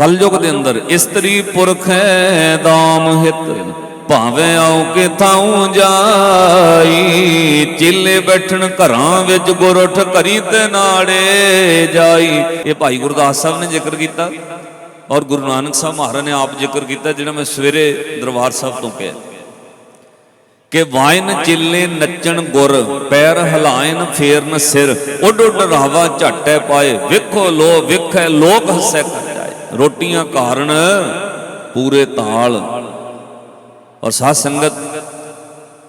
ਕਲਯੁਗ ਦੇ ਅੰਦਰ ਇਸਤਰੀ ਪੁਰਖ ਹੈ, ਦਾਮ ਹਿਤ। ਭਾਵੇਂ ਆਉ ਕੇ ਥਾਉ ਜਾਈ, ਚੇਲੇ ਬੈਠਣ ਘਰਾਂ ਵਿੱਚ ਗੁਰਠ ਘਰੀ ਤੇ ਨਾੜੇ ਜਾਈ। ਇਹ ਭਾਈ ਗੁਰਦਾਸ ਸਾਹਿਬ ਨੇ ਜ਼ਿਕਰ ਕੀਤਾ ਔਰ ਗੁਰੂ ਨਾਨਕ ਸਾਹਿਬ ਮਹਾਰਾਜ ਨੇ ਆਪ ਜ਼ਿਕਰ ਕੀਤਾ, ਜਿਹੜਾ ਮੈਂ ਸਵੇਰੇ ਦਰਬਾਰ ਸਾਹਿਬ ਤੋਂ ਕਿਹਾ। ਕਿ ਵਾਇਨ ਚਿੱਲੇ ਨੱਚਣ ਗੁਰ, ਪੈਰ ਹਲਾਇਨ ਫੇਰਨ ਸਿਰ ਉੱਡ ਉਡ ਰਾਵਾ ਝਾਟੇ ਪਾਏ, ਵੇਖੋ ਲੋ, ਵੇਖੈ ਲੋਕ ਹੱਸੈ ਰੋਟੀਆਂ ਕਾਰਨ ਪੂਰੇ ਤਾਲ। ਔਰ ਸਾਧ ਸੰਗਤ,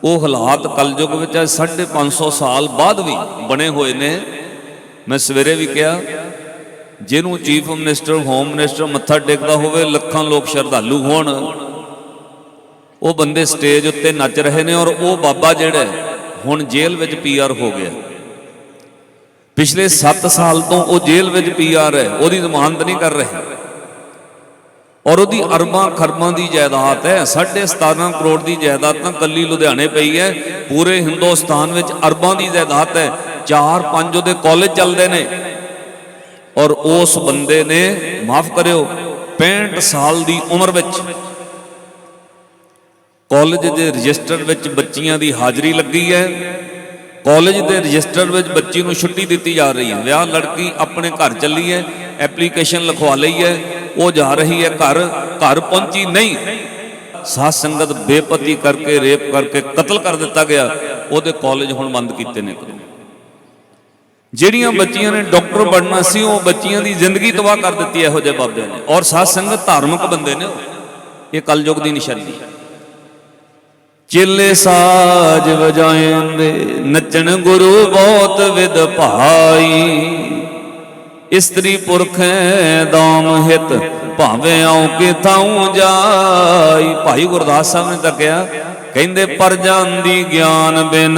ਉਹ ਹਾਲਾਤ ਕਲਯੁਗ ਵਿੱਚ ਅੱਜ 550 ਸਾਲ ਬਾਅਦ ਵੀ ਬਣੇ ਹੋਏ ਨੇ। ਮੈਂ ਸਵੇਰੇ ਵੀ ਕਿਹਾ, ਜਿਹਨੂੰ ਚੀਫ ਮਿਨਿਸਟਰ ਹੋਮ ਮਿਨਿਸਟਰ ਮੱਥਾ ਟੇਕਦਾ ਹੋਵੇ, ਲੱਖਾਂ ਲੋਕ ਸ਼ਰਧਾਲੂ ਹੋਣ। ਉਹ ਬੰਦੇ ਸਟੇਜ ਉੱਤੇ ਨੱਚ ਰਹੇ ਨੇ ਔਰ ਉਹ ਬਾਬਾ ਜਿਹੜਾ ਹੁਣ ਜੇਲ੍ਹ ਵਿੱਚ ਪੀਆਰ ਹੋ ਗਿਆ। ਪਿਛਲੇ 7 ਸਾਲ ਤੋਂ ਉਹ ਜੇਲ੍ਹ ਵਿੱਚ ਪੀਆਰ ਹੈ, ਉਹਦੀ ਜ਼ਮਾਨਤ ਨਹੀਂ ਕਰ ਰਹੇ। ਔਰ ਉਹਦੀ ਅਰਬਾਂ ਖਰਬਾਂ ਦੀ ਜਾਇਦਾਦ ਹੈ 17.5 ਕਰੋੜ ਦੀ ਜਾਇਦਾਦ ਤਾਂ ਕੱਲੀ ਲੁਧਿਆਣੇ ਪਈ ਹੈ, ਪੂਰੇ ਹਿੰਦੁਸਤਾਨ ਵਿੱਚ ਅਰਬਾਂ ਦੀ ਜਾਇਦਾਦ ਹੈ 4-5 ਉਹਦੇ ਕਾਲਜ ਚੱਲਦੇ ਨੇ। ਔਰ ਉਸ ਬੰਦੇ ਨੇ, ਮਾਫ ਕਰਿਓ 65 ਸਾਲ ਦੀ ਉਮਰ ਵਿੱਚ ਕਾਲਜ ਦੇ ਰਜਿਸਟਰ ਵਿੱਚ ਬੱਚੀਆਂ ਦੀ ਹਾਜ਼ਰੀ ਲੱਗੀ ਹੈ ਕਾਲਜ ਦੇ ਰਜਿਸਟਰ ਵਿੱਚ ਬੱਚੀ ਨੂੰ ਛੁੱਟੀ ਦਿੱਤੀ ਜਾ ਰਹੀ ਹੈ। ਵਿਆਹ ਲੜਕੀ ਆਪਣੇ ਘਰ ਚੱਲੀ ਹੈ ਐਪਲੀਕੇਸ਼ਨ ਲਿਖਵਾ ਲਈ ਹੈ ਉਹ ਜਾ ਰਹੀ ਹੈ ਘਰ ਘਰ ਪਹੁੰਚੀ ਨਹੀਂ। ਸਾਧ ਸੰਗਤ ਬੇਪਤੀ ਕਰਕੇ, ਰੇਪ ਕਰਕੇ ਕਤਲ ਕਰ ਦਿੱਤਾ ਗਿਆ। ਉਹਦੇ ਕਾਲਜ ਹੁਣ ਬੰਦ ਕੀਤੇ ਨੇ ਜਿਹੜੀਆਂ ਬੱਚੀਆਂ ਨੇ ਡਾਕਟਰ ਬਣਨਾ ਸੀ, ਉਹ ਬੱਚੀਆਂ ਦੀ ਜ਼ਿੰਦਗੀ ਤਬਾਹ ਕਰ ਦਿੱਤੀ ਇਹੋ ਜਿਹੇ ਬਾਬਿਆਂ ਨੇ। ਔਰ ਸਾਧ ਸੰਗਤ ਧਾਰਮਿਕ ਬੰਦੇ ਨੇ ਇਹ ਕਲਯੁਗ ਦੀ ਨਿਸ਼ਾਨੀ ਚੇਲੇ ਸਾਜ ਵਜਾਉਂਦੇ, ਨੱਚਣ ਗੁਰੂ ਬਹੁਤ ਵਿਦ ਭਾਈ। ਇਸਤਰੀ ਪੁਰਖ ਹੈ ਹਿਤ, ਭਾਵੇਂ ਆਉ ਕੇ ਥਾਉ ਜਾਈ। ਭਾਈ ਗੁਰਦਾਸ ਸਾਹਿਬ ਨੇ ਤਾਂ ਕਿਹਾ, ਕਹਿੰਦੇ, ਪਰ ਜਾਂਦੀ ਗਿਆਨ ਬਿਨ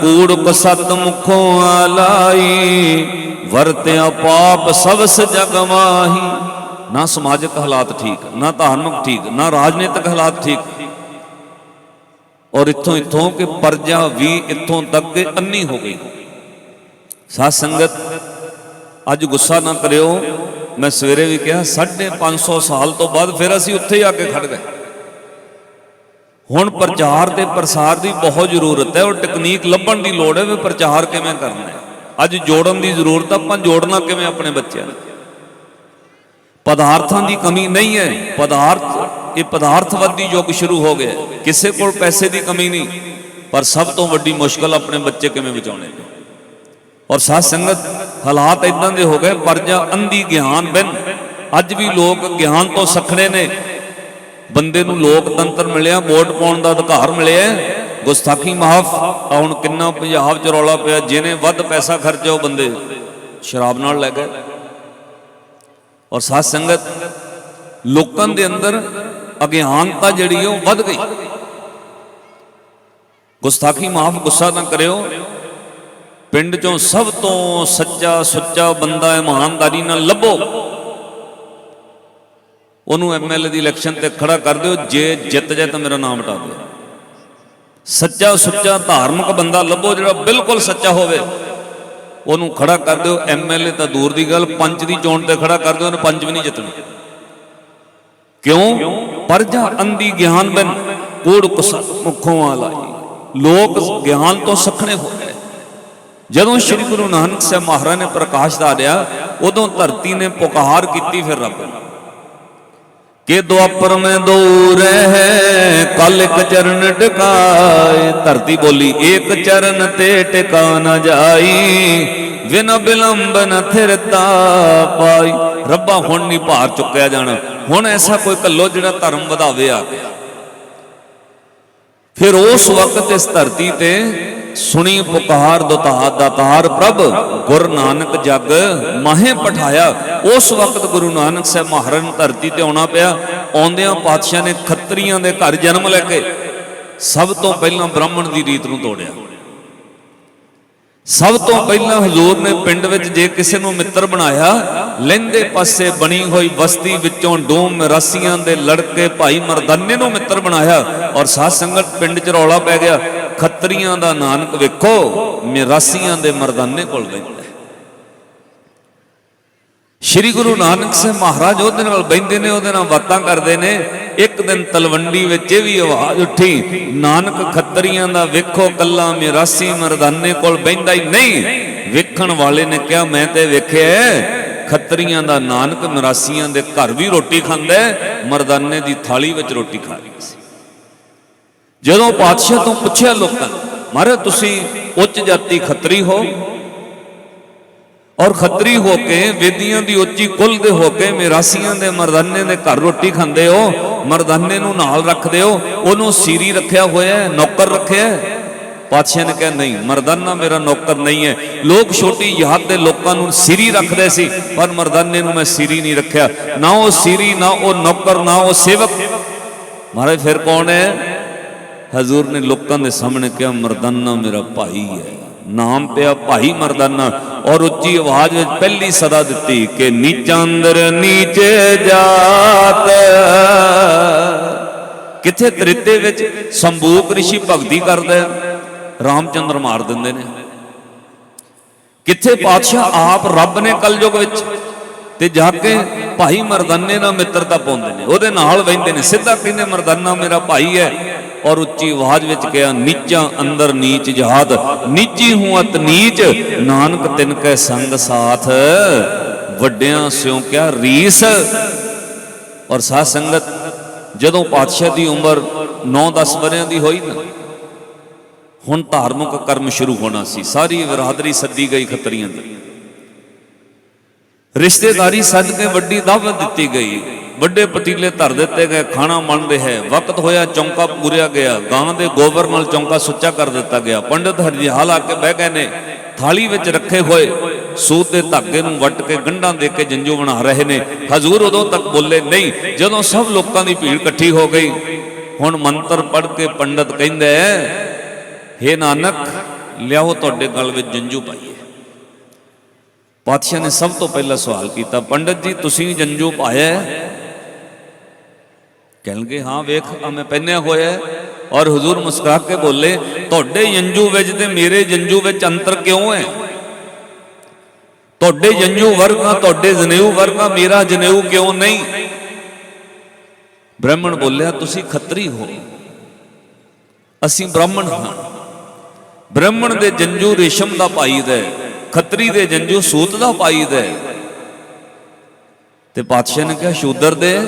ਕੂੜ ਕਸਤ ਮੁਖੋਂ ਆਲਾਈ। ਵਰਤਿਆ ਪਾਪ ਸਵਸ ਜਗ ਮਾਹੀ। ਨਾ ਸਮਾਜਿਕ ਹਾਲਾਤ ਠੀਕ, ਨਾ ਧਾਰਮਿਕ ਠੀਕ, ਨਾ ਰਾਜਨੀਤਿਕ ਹਾਲਾਤ ਠੀਕ। ਔਰ ਇੱਥੋਂ ਇੱਥੋਂ ਕਿ ਪਰਜਾ ਵੀ ਇੱਥੋਂ ਤੱਕ ਅੰਨੀ ਹੋ ਗਈ। ਸਾਧ ਸੰਗਤ ਅੱਜ ਗੁੱਸਾ ਨਾ ਕਰਿਓ। ਮੈਂ ਸਵੇਰੇ ਵੀ ਕਿਹਾ 550 ਸਾਲ ਤੋਂ ਬਾਅਦ ਫਿਰ ਅਸੀਂ ਉੱਥੇ ਹੀ ਆ ਕੇ ਖੜ ਗਏ। ਹੁਣ ਪ੍ਰਚਾਰ ਤੇ ਪ੍ਰਸਾਰ ਦੀ ਬਹੁਤ ਜ਼ਰੂਰਤ ਹੈ, ਔਰ ਟੈਕਨੀਕ ਲੱਭਣ ਦੀ ਲੋੜ ਹੈ ਵੀ ਪ੍ਰਚਾਰ ਕਿਵੇਂ ਕਰਨਾ ਹੈ। ਅੱਜ ਜੋੜਨ ਦੀ ਜ਼ਰੂਰਤ ਆਪਾਂ ਜੋੜਨਾ ਕਿਵੇਂ ਆਪਣੇ ਬੱਚਿਆਂ ਨੂੰ। ਪਦਾਰਥਾਂ ਦੀ ਕਮੀ ਨਹੀਂ ਹੈ। ਪਦਾਰਥ, ਇਹ ਪਦਾਰਥਵਾਦੀ ਯੁੱਗ ਸ਼ੁਰੂ ਹੋ ਗਿਆ ਕਿਸੇ ਕੋਲ ਪੈਸੇ ਦੀ ਕਮੀ ਨਹੀਂ, ਪਰ ਸਭ ਤੋਂ ਵੱਡੀ ਮੁਸ਼ਕਲ ਆਪਣੇ ਬੱਚੇ ਕਿਵੇਂ ਬਚਾਉਣੇ ਔਰ ਸਾਧ ਸੰਗਤ ਹਾਲਾਤ ਇਦਾਂ ਦੇ ਹੋ ਗਏ ਪਰਜਾ ਅੰਧੀ ਗਿਆਨ ਬਿਨ ਅੱਜ ਵੀ ਲੋਕ ਗਿਆਨ ਤੋਂ ਸਖਣੇ ਨੇ। ਬੰਦੇ ਨੂੰ ਲੋਕਤੰਤਰ ਮਿਲਿਆ, ਵੋਟ ਪਾਉਣ ਦਾ ਅਧਿਕਾਰ ਮਿਲਿਆ ਗੁਸਤਾਖੀ ਮਾਫ ਆ ਹੁਣ ਕਿੰਨਾ ਪੰਜਾਬ ਚ ਰੌਲਾ ਪਿਆ, ਜਿਹਨੇ ਵੱਧ ਪੈਸਾ ਖਰਚਿਆ ਉਹ ਬੰਦੇ ਸ਼ਰਾਬ ਨਾਲ ਲੈ ਗਏ। ਔਰ ਸਾਧ ਸੰਗਤ, ਲੋਕਾਂ ਦੇ ਅੰਦਰ ਅਗਿਆਨਤਾ ਜਿਹੜੀ ਹੈ ਉਹ ਵੱਧ ਗਈ। ਗੁਸਤਾਖੀ ਮਾਫ, ਗੁੱਸਾ ਨਾ ਕਰਿਓ। ਪਿੰਡ ਚੋਂ ਸਭ ਤੋਂ ਸੱਚਾ ਸੁੱਚਾ ਬੰਦਾ ਇਮਾਨਦਾਰੀ ਨਾਲ ਲੱਭੋ। ਉਹਨੂੰ ਐਮਐਲਏ ਦੀ ਇਲੈਕਸ਼ਨ ਤੇ ਖੜਾ ਕਰ ਦਿਓ, ਜੇ ਜਿੱਤ ਜਾਏ ਤਾਂ ਮੇਰਾ ਨਾਮ ਹਟਾ ਦਿਓ। ਸੱਚਾ ਸੁੱਚਾ ਧਾਰਮਿਕ ਬੰਦਾ ਲੱਭੋ ਜਿਹੜਾ ਬਿਲਕੁਲ ਸੱਚਾ ਹੋਵੇ। ਉਹਨੂੰ ਖੜਾ ਕਰ ਦਿਓ ਐਮਐਲਏ ਤਾਂ ਦੂਰ ਦੀ ਗੱਲ, ਪੰਚ ਦੀ ਚੋਣ ਤੇ ਖੜਾ ਕਰ ਦਿਓ, ਉਹਨੇ ਪੰਜ ਵੀ ਨਹੀਂ ਜਿੱਤਣਾ। ਕਿਉਂ? ਪਰਜਾ ਅੰਧੀ ਗਿਆਨ ਬਨ ਕੋੜ ਕੁਸ ਮੁਖੋਂ ਆਲਾਈ ਲੋਕ ਗਿਆਨ ਤੋਂ ਸਖਣੇ ਹੋ। ਜਦੋਂ ਸ੍ਰੀ ਗੁਰੂ ਨਾਨਕ ਸਾਹਿਬ ਮਹਾਰਾਜ ਨੇ ਪ੍ਰਕਾਸ਼ ਧਾਰਿਆ, ਉਦੋਂ ਧਰਤੀ ਨੇ ਪੁਕਾਰ ਕੀਤੀ ਫਿਰ ਰੱਬ। ਨੂੰ ਕਿ ਦੁਆਪਰ ਮੈਂ ਦੂਰ ਹੈ, ਕਲ ਇੱਕ ਚਰਨ ਟਿਕਾਏ। ਧਰਤੀ ਬੋਲੀ ਇੱਕ ਚਰਨ ਤੇ ਟਿਕਾ ਨਾ ਜਾਈ, ਬਿਨ ਬਿਲੰਬ ਨ ਥਿਰਤਾ ਪਾਈ। ਰੱਬਾ, ਹੁਣ ਨਹੀਂ ਭਾਰ ਚੁੱਕਿਆ ਜਾਣਾ। ਹੁਣ ਐਸਾ ਕੋਈ ਕੱਲੋ ਜਿਹੜਾ ਧਰਮ ਵਧਾਵੇ ਆ। ਗਿਆ ਫਿਰ ਉਸ ਵਕਤ ਇਸ ਧਰਤੀ ਤੇ ਸੁਣੀ ਪੁਕਾਰ ਦੁਤਾਰ ਦਾਤਾਰ ਪ੍ਰਭ, ਗੁਰ ਨਾਨਕ ਜਗ ਮਾਹੇ ਪਠਾਇਆ। ਉਸ ਵਕਤ ਗੁਰੂ ਨਾਨਕ ਸਾਹਿਬ ਮਹਾਰਾਜ ਧਰਤੀ ਤੇ ਆਉਣਾ ਪਿਆ। ਆਉਂਦਿਆਂ ਪਾਤਸ਼ਾਹ ਨੇ ਖੱਤਰੀਆਂ ਦੇ ਘਰ ਜਨਮ ਲੈ ਕੇ ਸਭ ਤੋਂ ਪਹਿਲਾਂ ਬ੍ਰਾਹਮਣ ਦੀ ਰੀਤ ਨੂੰ ਤੋੜਿਆ। ਸਭ ਤੋਂ ਪਹਿਲਾਂ ਹਜ਼ੂਰ ਨੇ ਪਿੰਡ ਵਿੱਚ ਜੇ ਕਿਸੇ ਨੂੰ ਮਿੱਤਰ ਬਣਾਇਆ, ਲਹਿੰਦੇ ਪਾਸੇ ਬਣੀ ਹੋਈ ਬਸਤੀ ਵਿੱਚੋਂ ਡੋਮ ਰਾਸੀਆਂ ਦੇ ਲੜਕੇ ਭਾਈ ਮਰਦਾਨੇ ਨੂੰ ਮਿੱਤਰ ਬਣਾਇਆ ਔਰ ਸਾਧ ਸੰਗਤ ਪਿੰਡ 'ਚ ਰੌਲਾ ਪੈ ਗਿਆ। ਖੱਤਰੀਆਂ ਦਾ ਨਾਨਕ ਵੇਖੋ, ਮਿਰਾਸੀਆਂ ਦੇ ਮਰਦਾਨੇ ਕੋਲ ਰਹਿੰਦਾ ਸ਼੍ਰੀ ਗੁਰੂ ਨਾਨਕ ਸਾਹਿਬ ਮਹਾਰਾਜ ਉਹਦੇ ਨਾਲ ਬੈੰਦੇ ਨੇ, ਉਹਦੇ ਨਾਲ ਬਾਤਾਂ ਕਰਦੇ ਨੇ। ਇੱਕ ਦਿਨ ਤਲਵੰਡੀ ਵਿੱਚ ਇਹ ਵੀ ਆਵਾਜ਼ ਉੱਠੀ, ਨਾਨਕ ਖੱਤਰੀਆਂ ਦਾ ਵੇਖੋ ਕੱਲਾ ਮਿਰਾਸੀ ਮਰਦਾਨੇ ਕੋਲ ਬੈੰਦਾ ਹੀ ਨਹੀਂ। ਵੇਖਣ ਵਾਲੇ ਨੇ ਕਿਹਾ, ਮੈਂ ਤੇ ਵੇਖਿਆ ਖੱਤਰੀਆਂ ਦਾ ਨਾਨਕ ਮਿਰਾਸੀਆਂ ਦੇ ਘਰ ਵੀ ਰੋਟੀ ਖਾਂਦਾ ਮਰਦਾਨੇ ਦੀ ਥਾਲੀ ਵਿੱਚ ਰੋਟੀ ਖਾ ਰਹੀ ਸੀ। ਜਦੋਂ ਪਾਤਸ਼ਾਹ ਤੋਂ ਪੁੱਛਿਆ ਲੋਕਾਂ ਮਹਾਰਾਜ, ਤੁਸੀਂ ਉੱਚ ਜਾਤੀ ਖੱਤਰੀ ਹੋ? ਔਰ ਖੱਤਰੀ ਹੋ ਕੇ ਵੇਦੀਆਂ ਦੀ ਉੱਚੀ ਕੁੱਲ ਦੇ ਹੋ ਕੇ ਮਿਰਾਸੀਆਂ ਦੇ ਮਰਦਾਨੇ ਦੇ ਘਰ ਰੋਟੀ ਖਾਂਦੇ ਹੋ, ਮਰਦਾਨੇ ਨੂੰ ਨਾਲ ਰੱਖਦੇ ਹੋ, ਉਹਨੂੰ ਸੀਰੀ ਰੱਖਿਆ ਹੋਇਆ ਹੈ, ਨੌਕਰ ਰੱਖਿਆ ਹੈ? ਪਾਤਸ਼ਾਹ ਨੇ ਕਿਹਾ, ਨਹੀਂ, ਮਰਦਾਨਾ ਮੇਰਾ ਨੌਕਰ ਨਹੀਂ ਹੈ। ਲੋਕ ਛੋਟੀ ਯਾਦ ਦੇ ਲੋਕਾਂ ਨੂੰ ਸਿਰੀ ਰੱਖਦੇ ਸੀ, ਪਰ ਮਰਦਾਨੇ ਨੂੰ ਮੈਂ ਸਿਰੀ ਨਹੀਂ ਰੱਖਿਆ। ਨਾ ਉਹ ਸਿਰੀ, ਨਾ ਉਹ ਨੌਕਰ, ਨਾ ਉਹ ਸੇਵਕ। ਮਹਾਰਾਜ, ਫਿਰ ਕੌਣ ਹੈ? ਹਜ਼ੂਰ ਨੇ ਲੋਕਾਂ ਦੇ ਸਾਹਮਣੇ ਕਿਹਾ, ਮਰਦਾਨਾ ਮੇਰਾ ਭਾਈ ਹੈ। ਨਾਮ ਪਿਆ ਭਾਈ ਮਰਦਾਨਾ ਔਰ ਉੱਚੀ ਆਵਾਜ਼ ਵਿੱਚ ਪਹਿਲੀ ਸਦਾ ਦਿੱਤੀ ਕਿ ਨੀਚਾਂ ਅੰਦਰ ਨੀਚੇ ਜਾਤ। ਕਿੱਥੇ ਤ੍ਰਿਤੇ ਵਿੱਚ ਸੰਭੂਕ ਰਿਸ਼ੀ ਭਗਤੀ ਕਰਦਾ ਹੈ? ਰਾਮਚੰਦਰ ਮਾਰ ਦਿੰਦੇ ਨੇ। ਕਿੱਥੇ ਪਾਤਸ਼ਾਹ ਆਪ ਰੱਬ ਨੇ ਕਲਯੁਗ ਵਿੱਚ ਤੇ ਜਾ ਕੇ ਭਾਈ ਮਰਦਾਨੇ ਨਾਲ ਮਿੱਤਰਤਾ ਪਾਉਂਦੇ ਨੇ। ਉਹਦੇ ਨਾਲ ਵਹਿੰਦੇ ਨੇ। ਸਿੱਧਾ ਕਹਿੰਦੇ, ਮਰਦਾਨਾ ਮੇਰਾ ਭਾਈ ਹੈ। ਔਰ ਉੱਚੀ ਆਵਾਜ਼ ਵਿੱਚ ਕਿਹਾ, ਨੀਚਾਂ ਅੰਦਰ ਨੀਚ ਜਹਾਦ, ਨੀਚੀ ਹੂੰ ਅਤ ਨੀਚ, ਨਾਨਕ ਤਿਨ ਕੈ ਸੰਗ ਸਾਥ, ਵੱਡਿਆਂ ਸਿਉ ਕਿਆ ਰੀਸ। ਔਰ ਸਾਧ ਸੰਗਤ, ਜਦੋਂ ਪਾਤਸ਼ਾਹ ਦੀ ਉਮਰ 9-10 ਵਰਿਆਂ ਦੀ ਹੋਈ ਨਾ, ਹੁਣ ਧਾਰਮਿਕ ਕਰਮ ਸ਼ੁਰੂ ਹੋਣਾ ਸੀ। ਸਾਰੀ ਵਿਰਾਦਰੀ ਸੱਦੀ ਗਈ ਖੱਤਰੀਆਂ ਦੀ। ਰਿਸ਼ਤੇਦਾਰੀ ਸੱਦ ਕੇ ਵੱਡੀ ਦਾਵਤ ਦਿੱਤੀ ਗਈ। ਵੱਡੇ ਪਤੀਲੇ ਧਰ ਦਿੱਤੇ ਗਏ, ਖਾਣਾ ਬਣ ਰਿਹਾ ਹੈ। ਵਕਤ ਹੋਇਆ, ਚੌਂਕਾ ਪੂਰਿਆ ਗਿਆ। ਗਾਂ ਦੇ ਗੋਬਰ ਨਾਲ ਚੌਂਕਾ ਸੁੱਚਾ ਕਰ ਦਿੱਤਾ ਗਿਆ। ਪੰਡਤ ਹਰਜਿਹਾਲ ਆ ਕੇ ਬਹਿ ਗਏ ਨੇ। ਥਾਲੀ ਵਿੱਚ ਰੱਖੇ ਹੋਏ ਸੂਤ ਦੇ ਧਾਗੇ ਨੂੰ ਵੱਟ ਕੇ ਗੰਢਾਂ ਦੇ ਕੇ ਜੰਜੂ ਬਣਾ ਰਹੇ ਨੇ। ਹਜ਼ੂਰ ਉਦੋਂ ਤੱਕ ਬੋਲੇ, ਨਹੀਂ, ਜਦੋਂ ਸਭ ਲੋਕਾਂ ਦੀ ਭੀੜ ਇਕੱਠੀ ਹੋ ਗਈ, ਹੁਣ ਮੰਤਰ ਪੜ੍ਹ ਕੇ ਪੰਡਤ ਕਹਿੰਦਾ ਹੈ ਹੇ ਨਾਨਕ, ਲਿਆਓ ਤੁਹਾਡੇ ਗਲ ਵਿੱਚ ਜੰਜੂ ਪਾਈਏ। ਪਾਤਸ਼ਾਹ ਨੇ ਸਭ ਤੋਂ ਪਹਿਲਾਂ ਸਵਾਲ ਕੀਤਾ, ਪੰਡਤ ਜੀ, ਤੁਸੀਂ ਜੰਜੂ ਪਾਇਆ ਹੈ? ਕਹਿਣਗੇ, ਹਾਂ, ਵੇਖ ਆ ਮੈਂ ਪਹਿਨਿਆ ਹੋਇਆ ਔਰ ਹਜ਼ੂਰ ਮੁਸਕਰਾ ਕੇ ਬੋਲੇ, ਤੁਹਾਡੇ ਜੰਜੂ ਵਿੱਚ ਤੇ ਮੇਰੇ ਜੰਜੂ ਵਿੱਚ ਅੰਤਰ ਕਿਉਂ ਹੈ? ਤੁਹਾਡੇ ਜੰਜੂ ਵਰਗਾ, ਤੁਹਾਡੇ ਜਨੇਊ ਵਰਗਾ ਮੇਰਾ ਜਨੇਊ ਕਿਉਂ ਨਹੀਂ? ਬ੍ਰਾਹਮਣ ਬੋਲਿਆ, ਤੁਸੀਂ ਖੱਤਰੀ ਹੋ। ਅਸੀਂ ਬ੍ਰਾਹਮਣ ਹਾਂ। ਬ੍ਰਾਹਮਣ ਦੇ ਜੰਜੂ ਰੇਸ਼ਮ ਦਾ ਪਾਈਦਾ ਹੈ, ਖੱਤਰੀ ਦੇ ਜੰਜੂ ਸੂਤ ਦਾ ਪਾਈਦਾ ਹੈ। ਤੇ ਪਾਤਸ਼ਾਹ ਨੇ ਕਿਹਾ, ਸ਼ੂਦਰ ਦੇ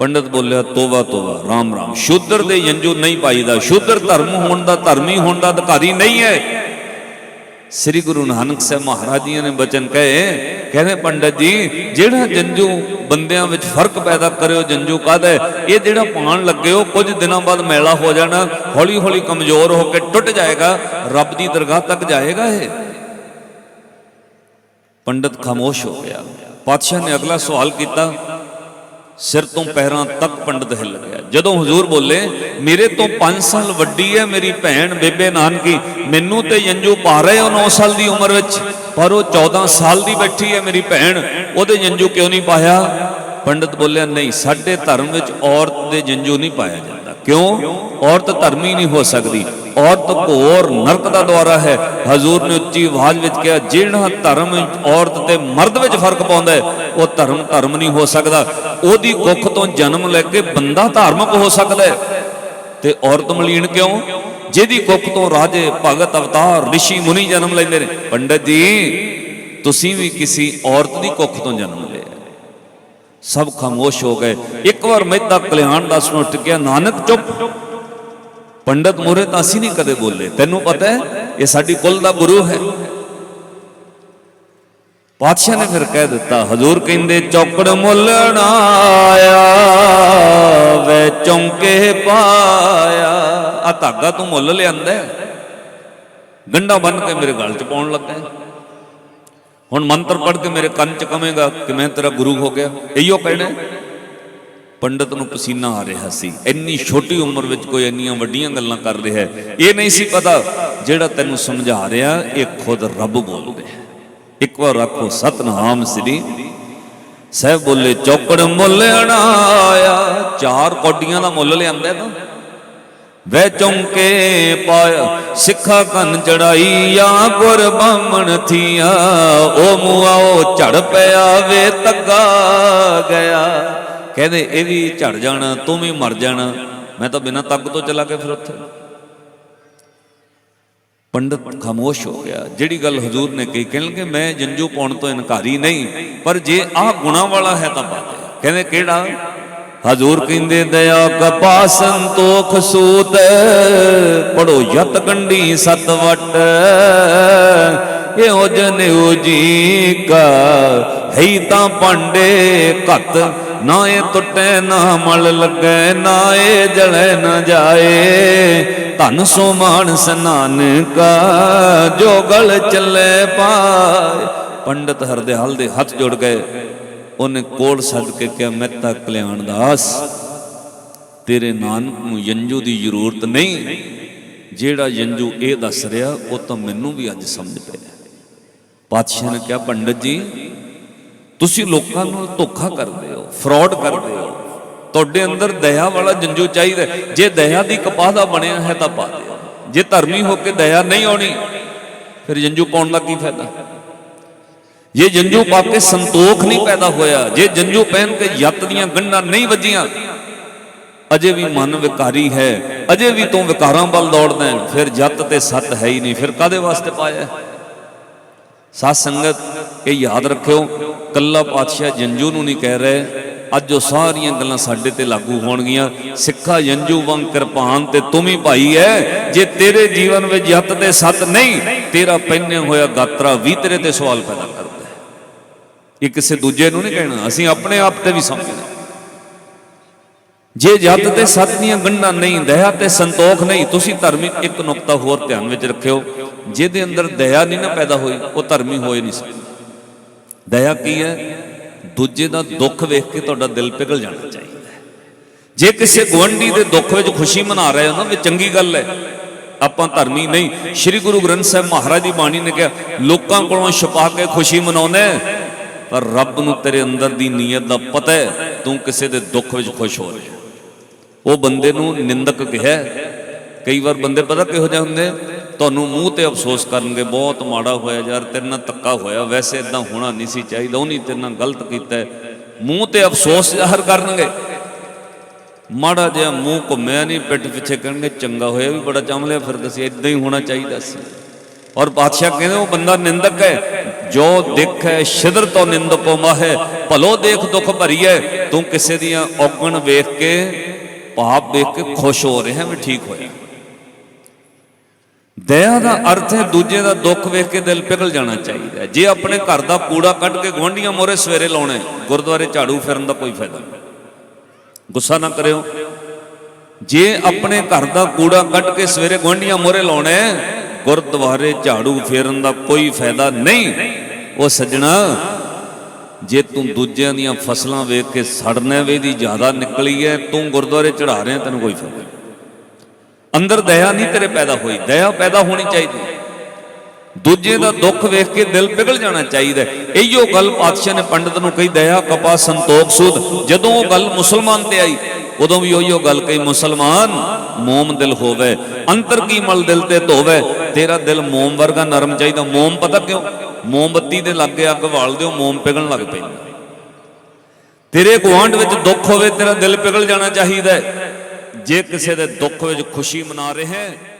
ਪੰਡਤ ਬੋਲਿਆ, ਤੋਬਾ ਤੋਬਾ, ਰਾਮ ਰਾਮ। ਸ਼ੂਦਰ ਦੇ ਜੰਜੂ ਨਹੀਂ ਪਾਈਦਾ। ਸ਼ੂਦਰ ਧਰਮ ਹੋਣ ਦਾ, ਧਰਮੀ ਹੋਣ ਦਾ ਅਧਿਕਾਰੀ ਨਹੀਂ ਹੈ। ਸ੍ਰੀ ਗੁਰੂ ਨਾਨਕ ਸਾਹਿਬ ਮਹਾਰਾਜ ਜੀ ਨੇ ਬਚਨ ਕਹੇ, ਕਹਿੰਦੇ, ਪੰਡਤ ਜੀ, ਜਿਹੜਾ ਜੰਜੂ ਬੰਦਿਆਂ ਵਿੱਚ ਫ਼ਰਕ ਪੈਦਾ ਕਰਿਓ, ਜੰਜੂ ਕਾਹਦਾ ਇਹ ਜਿਹੜਾ ਪਾਣ ਲੱਗੇ ਹੋ, ਕੁਝ ਦਿਨਾਂ ਬਾਅਦ ਮੈਲਾ ਹੋ ਜਾਣਾ ਹੌਲੀ ਹੌਲੀ ਕਮਜ਼ੋਰ ਹੋ ਕੇ ਟੁੱਟ ਜਾਏਗਾ, ਰੱਬ ਦੀ ਦਰਗਾਹ ਤੱਕ ਜਾਏਗਾ ਇਹ। ਪੰਡਤ ਖਾਮੋਸ਼ ਹੋ ਗਿਆ। ਪਾਤਸ਼ਾਹ ਨੇ ਅਗਲਾ ਸਵਾਲ ਕੀਤਾ ਸਿਰ ਤੋਂ ਪੈਰਾਂ ਤੱਕ ਪੰਡਤ ਹਿੱਲ ਗਿਆ। ਜਦੋਂ ਹਜ਼ੂਰ ਬੋਲੇ, ਮੇਰੇ ਤੋਂ 5 ਸਾਲ ਵੱਡੀ ਹੈ ਮੇਰੀ ਭੈਣ ਬੇਬੇ ਨਾਨਕੀ, ਮੈਨੂੰ ਤੇ ਜੰਜੂ ਪਾ ਰਹੇ ਹੋ 9 ਸਾਲ ਦੀ ਉਮਰ ਵਿੱਚ, ਪਰ ਉਹ 14 ਸਾਲ ਦੀ ਬੈਠੀ ਹੈ ਮੇਰੀ ਭੈਣ, ਉਹਦੇ ਜੰਜੂ ਕਿਉਂ ਨਹੀਂ ਪਾਇਆ? ਪੰਡਤ ਬੋਲਿਆ, ਨਹੀਂ, ਸਾਡੇ ਧਰਮ ਵਿੱਚ ਔਰਤ ਦੇ ਜੰਜੂ ਨਹੀਂ ਪਾਇਆ ਜਾਂਦਾ। ਕਿਉਂ? ਔਰਤ ਧਰਮੀ ਨਹੀਂ ਹੋ ਸਕਦੀ। ਔਰਤ ਘੋਰ ਨਰਕ ਦਾ ਦੁਆਰਾ ਹੈ। ਹਜ਼ੂਰ ਨੇ ਉੱਚੀ ਆਵਾਜ਼ ਵਿੱਚ ਕਿਹਾ ਜਿਹੜਾ ਧਰਮ ਔਰਤ ਤੇ ਮਰਦ ਵਿੱਚ ਫ਼ਰਕ ਪਾਉਂਦਾ ਹੈ, ਉਹ ਧਰਮ ਧਰਮ ਨਹੀਂ ਹੋ ਸਕਦਾ। ਉਹਦੀ ਕੁੱਖ ਤੋਂ ਜਨਮ ਲੈ ਕੇ ਬੰਦਾ ਧਾਰਮਿਕ ਹੋ ਸਕਦਾ ਹੈ। ਤੇ ਔਰਤ ਮਲੀਨ ਕਿਉਂ? ਜਿਹਦੀ ਕੁੱਖ ਤੋਂ ਰਾਜੇ, ਭਗਤ, ਅਵਤਾਰ ઋષਿ ਮੁਨੀ ਜਨਮ ਲੈਂਦੇ ਨੇ। ਪੰਡਤ ਜੀ, ਤੁਸੀਂ ਵੀ ਕਿਸੇ ਔਰਤ ਦੀ ਕੁੱਖ ਤੋਂ ਜਨਮ ਲਿਆ ਸਭ ਖਾਮੋਸ਼ ਹੋ ਗਏ। ਇੱਕ ਵਾਰ ਮਹਿਤਾ ਕਲਿਆਣ ਦਾਸ ਨੂੰ ਟਿਕਿਆ ਨਾਨਕ, ਚੁੱਪ। ਪੰਡਤ ਮੂਰੇ ਤਾਂ ਅਸੀਂ ਨਹੀਂ ਕਦੇ ਬੋਲੇ। ਤੈਨੂੰ ਪਤਾ ਹੈ, ਇਹ ਸਾਡੀ ਕੁੱਲ ਦਾ ਗੁਰੂ ਹੈ। ਪਾਤਸ਼ਾਹ ਨੇ ਫਿਰ ਕਹਿ ਦਿੱਤਾ, ਹਜ਼ੂਰ ਕਹਿੰਦੇ, ਚੌਕੜ ਮੁੱਲਣ ਆਇਆ, ਵੇ ਚੌਂਕੇ ਪਾਇਆ। ਆ ਧਾਗਾ ਤੂੰ ਮੁੱਲ ਲਿਆਂਦਾ ਹੈ। ਬੰਨ ਕੇ ਮੇਰੇ ਗਲ 'ਚ ਪਾਉਣ ਲੱਗਾ ਹੁਣ ਮੰਤਰ ਪੜ੍ਹ ਕੇ ਮੇਰੇ ਕੰਨ 'ਚ ਕਵੇਂਗਾ ਕਿ ਮੈਂ ਤੇਰਾ ਗੁਰੂ ਹੋ ਗਿਆ। ਇਹੀਓ ਕਹਿਣਾ ਪੰਡਤ ਨੂੰ ਪਸੀਨਾ ਆ ਰਿਹਾ ਸੀ। ਇੰਨੀ ਛੋਟੀ ਉਮਰ ਵਿੱਚ ਕੋਈ ਇੰਨੀਆਂ ਵੱਡੀਆਂ ਗੱਲਾਂ ਕਰ ਰਿਹਾ ਹੈ। ਇਹ ਨਹੀਂ ਸੀ ਪਤਾ ਜਿਹੜਾ ਤੈਨੂੰ ਸਮਝਾ ਰਿਹਾ, ਇਹ ਖੁਦ ਰੱਬ ਬੋਲ ਰਿਹਾ ਹੈ। ਇੱਕ ਵਾਰ ਆਖੋ, ਸਤਨਾਮ ਸ੍ਰੀ ਸਹਿਬ ਬੋਲੇ ਚੌਕੜ ਮੁੱਲ ਅਣਾਇਆ। ਚਾਰ ਕੌਡੀਆਂ ਦਾ ਮੁੱਲ ਲਿਆਂਦਾ ਤਾਂ। ਵੈ ਚੌਂਕੇ ਪਾਇਆ, ਸਿੱਖਾ ਕੰਨ ਚੜਾਈ ਆ ਗੁਰ ਬਾਮਣ ਥੀਆ। ਉਹ ਮੂਆਓ ਝੜ ਪਿਆ ਵੇ, ਤੱਗਾ ਗਿਆ। ਕਹਿੰਦੇ, ਇਹ ਵੀ ਝੜ ਜਾਣਾ, ਤੂੰ ਵੀ ਮਰ ਜਾਣਾ। ਮੈਂ ਤਾਂ ਬਿਨਾਂ ਤੱਗ ਤੋਂ ਚਲਾ ਕੇ ਫਿਰ ਉੱਥੇ। ਪੰਡਤ ਖਾਮੋਸ਼ ਹੋ ਗਿਆ। ਜਿਹੜੀ ਗੱਲ ਹਜ਼ੂਰ ਨੇ ਕਹੀ, ਕਹਿਣ ਕਹਿਣਗੇ ਮੈਂ ਜੰਜੂ ਪਾਉਣ ਤੋਂ ਇਨਕਾਰੀ ਨਹੀਂ, ਪਰ ਜੇ ਆਹ ਗੁਣਾ ਵਾਲਾ ਹੈ ਤਾਂ ਬਾਤ ਹੈ। ਕਹਿੰਦੇ, ਕਿਹੜਾ? ਹਜ਼ੂਰ ਕਹਿੰਦੇ, ਦਇਆ ਕਪਾ ਸੰਤੋਖ ਸੂਤ, ਪੜੋ ਯਤ ਕੰਡੀ ਸਤ ਵਟ। ਇਹੋ ਜਨਿਉ ਜੀ ਕਾ ਹੈ ਤਾਂ ਪਾਂਡੇ ਘਤ ਨਾ ਇਹ ਟੁੱਟੇ ਨਾ ਮਲ ਲੱਗੇ ਨਾ ਇਹ ਜਲੇ ਨਾ ਜਾਏ। ਧਨ ਸੋ ਸਨਾਨ ਨਾਨਕਾ, ਜੋ ਗਲ ਚੱਲੇ ਪਾਏ। ਪੰਡਤ ਹਰਦਿਆਲ ਦੇ ਹੱਥ ਜੁੜ ਗਏ। ਉਹਨੇ ਕੋਲ ਛੱਡ ਕੇ ਕਿਹਾ ਮਹਿਤਾ ਕਲਿਆਣ ਦਾਸ। ਤੇਰੇ ਨਾਨਕ ਨੂੰ ਯੰਜੂ ਦੀ ਜ਼ਰੂਰਤ ਨਹੀਂ। ਜਿਹੜਾ ਯੰਜੂ ਇਹ ਦੱਸ ਰਿਹਾ, ਉਹ ਤਾਂ ਮੈਨੂੰ ਵੀ ਅੱਜ ਸਮਝ ਪਿਆ ਪਾਤਸ਼ਾਹ ਨੇ ਕਿਹਾ, ਪੰਡਤ ਜੀ, ਤੁਸੀਂ ਲੋਕਾਂ ਨਾਲ ਧੋਖਾ ਕਰਦੇ ਫਰਾਡ ਕਰਦੇ ਹੋ। ਤੁਹਾਡੇ ਅੰਦਰ ਦਇਆ ਵਾਲਾ ਜੰਜੂ ਚਾਹੀਦਾ ਜੇ ਦਇਆ ਦੀ ਕਪਾਹ ਦਾ ਬਣਿਆ ਹੈ ਤਾਂ ਪਾ ਦਿਓ। ਜੇ ਧਰਮੀ ਹੋ ਕੇ ਦਇਆ ਨਹੀਂ ਆਉਣੀ, ਫਿਰ ਜੰਜੂ ਪਾਉਣ ਦਾ ਕੀ ਫਾਇਦਾ? ਜੇ ਜੰਜੂ ਪਾ ਕੇ ਸੰਤੋਖ ਨਹੀਂ ਪੈਦਾ ਹੋਇਆ, ਜੇ ਜੰਜੂ ਪਹਿਨ ਕੇ ਯੱਤ ਦੀਆਂ ਗੰਢਾਂ ਨਹੀਂ ਵੱਜੀਆਂ, ਅਜੇ ਵੀ ਮਨ ਵਿਕਾਰੀ ਹੈ, ਅਜੇ ਵੀ ਤੂੰ ਵਿਕਾਰਾਂ ਵੱਲ ਦੌੜਦਾ ਫਿਰ ਜੱਤ ਤੇ ਸੱਤ ਹੈ ਹੀ ਨਹੀਂ। ਫਿਰ ਕਾਦੇ ਵਾਸਤੇ ਪਾਇਆ ਸਾਧ ਸੰਗਤ, ਇਹ ਯਾਦ ਰੱਖਿਓ, ਕੱਲਾ ਪਾਤਸ਼ਾਹ ਜੰਜੂ ਨੂੰ ਨਹੀਂ ਕਹਿ ਰਹੇ। ਅੱਜ ਉਹ ਸਾਰੀਆਂ ਗੱਲਾਂ ਸਾਡੇ ਤੇ ਲਾਗੂ ਹੋਣਗੀਆਂ। ਸਿੱਖਾ ਜੰਜੂ ਵਾਂਗ ਕਿਰਪਾਨ ਤੇ ਤੂੰ ਵੀ ਭਾਈ ਐ। ਜੇ ਤੇਰੇ ਜੀਵਨ ਵਿੱਚ ਯਤ ਤੇ ਸਤ ਨਹੀਂ, ਤੇਰਾ ਪਹਿਨਿਆ ਹੋਇਆ ਗਾਤਰਾ ਵੀ ਤੇਰੇ ਤੇ ਸਵਾਲ ਪੈਦਾ ਕਰਦਾ ਹੈ। ਇਹ ਕਿਸੇ ਦੂਜੇ ਨੂੰ ਨਹੀਂ ਕਹਿਣਾ, ਅਸੀਂ ਆਪਣੇ ਆਪ ਤੇ ਵੀ ਸਮਝਣਾ ਜੇ ਜਤ ਤੇ ਸਤ ਦੀਆਂ ਗੰਢਾਂ ਨਹੀਂ, ਦਇਆ ਤੇ ਸੰਤੋਖ ਨਹੀਂ, ਤੁਸੀਂ ਧਰਮੀ ਇੱਕ ਨੁਕਤਾ ਹੋਰ ਧਿਆਨ ਵਿੱਚ ਰੱਖਿਓ। ਜਿਹਦੇ ਅੰਦਰ ਦਇਆ ਨਹੀਂ ਨਾ ਪੈਦਾ ਹੋਈ, ਉਹ ਧਰਮੀ ਹੋਏ ਨਹੀਂ ਸਕਦਾ ਦਇਆ ਕੀ ਹੈ? ਦੂਜੇ ਦਾ ਦੁੱਖ ਵੇਖ ਕੇ ਤੁਹਾਡਾ ਦਿਲ ਪਿਘਲ ਜਾਣਾ ਚਾਹੀਦਾ ਜੇ ਕਿਸੇ ਗਵੰਡੀ ਦੇ ਦੁੱਖ ਵਿੱਚ ਖੁਸ਼ੀ ਮਨਾ ਰਹੇ ਹੋ ਨਾ, ਵੀ ਚੰਗੀ ਗੱਲ ਹੈ, ਆਪਾਂ ਧਰਮੀ ਨਹੀਂ। ਸ੍ਰੀ ਗੁਰੂ ਗ੍ਰੰਥ ਸਾਹਿਬ ਮਹਾਰਾਜ ਦੀ ਬਾਣੀ ਨੇ ਕਿਹਾ, ਲੋਕਾਂ ਕੋਲੋਂ ਛਪਾ ਕੇ ਖੁਸ਼ੀ ਮਨਾਉਂਦੇ ਪਰ ਰੱਬ ਨੂੰ ਤੇਰੇ ਅੰਦਰ ਦੀ ਨੀਅਤ ਦਾ ਪਤਾ ਹੈ, ਤੂੰ ਕਿਸੇ ਦੇ ਦੁੱਖ ਵਿੱਚ ਖੁਸ਼ ਹੋ ਰਿਹਾ ਉਹ ਬੰਦੇ ਨੂੰ ਨਿੰਦਕ ਕਿਹਾ ਕਈ ਵਾਰ ਬੰਦੇ ਪਤਾ ਕਿਹੋ ਜਿਹੇ ਹੁੰਦੇ ਤੁਹਾਨੂੰ ਮੂੰਹ ਤੇ ਅਫਸੋਸ ਕਰਨਗੇ, ਬਹੁਤ ਮਾੜਾ ਹੋਇਆ ਯਾਰ, ਤੇਰੇ ਨਾਲ ਧੱਕਾ ਹੋਇਆ, ਵੈਸੇ ਇਦਾਂ ਹੋਣਾ ਨਹੀਂ ਸੀ ਚਾਹੀਦਾ, ਉਹਨੇ ਤੇਰੇ ਨਾਲ ਗਲਤ ਕੀਤਾ ਮੂੰਹ ਤੇ ਅਫਸੋਸ ਜ਼ਾਹਰ ਕਰਨਗੇ। ਮਾੜਾ ਜਿਹਾ ਮੂੰਹ ਘੁੰਮਿਆ ਨਹੀਂ, ਪਿੱਠ ਪਿੱਛੇ ਕਹਿਣਗੇ, ਚੰਗਾ ਹੋਇਆ ਵੀ ਬੜਾ ਚਮਲਿਆ ਫਿਰਦਾ ਸੀ ਇਦਾਂ ਹੀ ਹੋਣਾ ਚਾਹੀਦਾ ਸੀ। ਔਰ ਬਾਦਸ਼ਾਹ ਕਹਿੰਦੇ, ਉਹ ਬੰਦਾ ਨਿੰਦਕ ਹੈ, ਜੋ ਦੇਖੈ, ਸ਼ਿਦਰ ਤੋਂ ਨਿੰਦਕੋ ਮਾਹੇ, ਭਲੋ ਦੇਖ ਦੁੱਖ ਭਰੀ ਹੈ, ਤੂੰ ਕਿਸੇ ਦੀਆਂ ਔਗਣ ਵੇਖ ਕੇ, ਪਾਪ ਵੇਖ ਕੇ ਖੁਸ਼ ਹੋ ਰਿਹਾ ਵੀ ਠੀਕ ਹੋਇਆ। ਦਇਆ ਦਾ ਅਰਥ ਹੈ ਦੂਜੇ ਦਾ ਦੁੱਖ ਵੇਖ ਕੇ ਦਿਲ ਪਿਘਲ ਜਾਣਾ ਚਾਹੀਦਾ। ਜੇ ਆਪਣੇ ਘਰ ਦਾ ਕੂੜਾ ਕੱਢ ਕੇ ਗੁਆਂਢੀਆਂ ਮੋਰੇ ਸਵੇਰੇ ਲਾਉਣਾ ਗੁਰਦੁਆਰੇ ਝਾੜੂ ਫੇਰਨ ਦਾ ਕੋਈ ਫਾਇਦਾ ਨਹੀਂ। ਗੁੱਸਾ ਨਾ ਕਰਿਓ। ਜੇ ਆਪਣੇ ਘਰ ਦਾ ਕੂੜਾ ਕੱਢ ਕੇ ਸਵੇਰੇ ਗੁਆਂਢੀਆਂ ਮੋਰੇ ਲਾਉਣਾ ਗੁਰਦੁਆਰੇ ਝਾੜੂ ਫੇਰਨ ਦਾ ਕੋਈ ਫਾਇਦਾ ਨਹੀਂ। ਉਹ ਸੱਜਣਾ, ਜੇ ਤੂੰ ਦੂਜਿਆਂ ਦੀਆਂ ਫਸਲਾਂ ਵੇਖ ਕੇ ਸੜਨੇ ਵੇ ਦੀ ਜ਼ਿਆਦਾ ਨਿਕਲੀ ਹੈ, ਤੂੰ ਗੁਰਦੁਆਰੇ ਚੜਾ ਰਿਹਾ, ਤੈਨੂੰ ਕੋਈ ਫਾਇਦਾ ਨਹੀਂ। ਅੰਦਰ ਦਇਆ ਨਹੀਂ ਤੇਰੇ ਪੈਦਾ ਹੋਈ, ਦਇਆ ਪੈਦਾ ਹੋਣੀ ਚਾਹੀਦੀ। ਦੂਜੇ ਦਾ ਦੁੱਖ ਵੇਖ ਕੇ ਦਿਲ ਪਿਘਲ ਜਾਣਾ ਚਾਹੀਦਾ ਹੈ। ਇਹੀਓ ਗੱਲ ਪਾਤਸ਼ਾਹ ਨੇ ਪੰਡਤ ਨੂੰ ਕਹੀ, ਦਇਆ ਕਪਾ ਸੰਤੋਖ, ਸੁਧ। ਜਦੋਂ ਉਹ ਗੱਲ ਮੁਸਲਮਾਨ ਤੇ ਆਈ, ਉਦੋਂ ਵੀ ਉਹੀ ਗੱਲ ਕਹੀ, ਮੁਸਲਮਾਨ, ਮੋਮ ਦਿਲ ਹੋਵੇ, ਅੰਤਰ ਕੀ ਮਲ ਦਿਲ ਤੇ ਧੋਵੇ? ਤੇਰਾ ਦਿਲ ਮੋਮ ਵਰਗਾ ਨਰਮ ਚਾਹੀਦਾ। ਮੋਮ ਪਤਾ ਕਿਉਂ? ਮੋਮਬੱਤੀ ਦੇ ਲਾਗੇ ਅੱਗ ਵਾਲ ਦਿਓ, ਮੋਮ ਪਿਘਲਣ ਲੱਗ ਪੈਂਦਾ। ਤੇਰੇ ਗੁਆਂਢ ਵਿੱਚ ਦੁੱਖ ਹੋਵੇ, ਤੇਰਾ ਦਿਲ ਪਿਘਲ ਜਾਣਾ ਚਾਹੀਦਾ ਹੈ। ਜੇ ਕਿਸੇ ਦੇ ਦੁੱਖ ਵਿੱਚ ਖੁਸ਼ੀ ਮਨਾ ਰਹੇ ਹੈ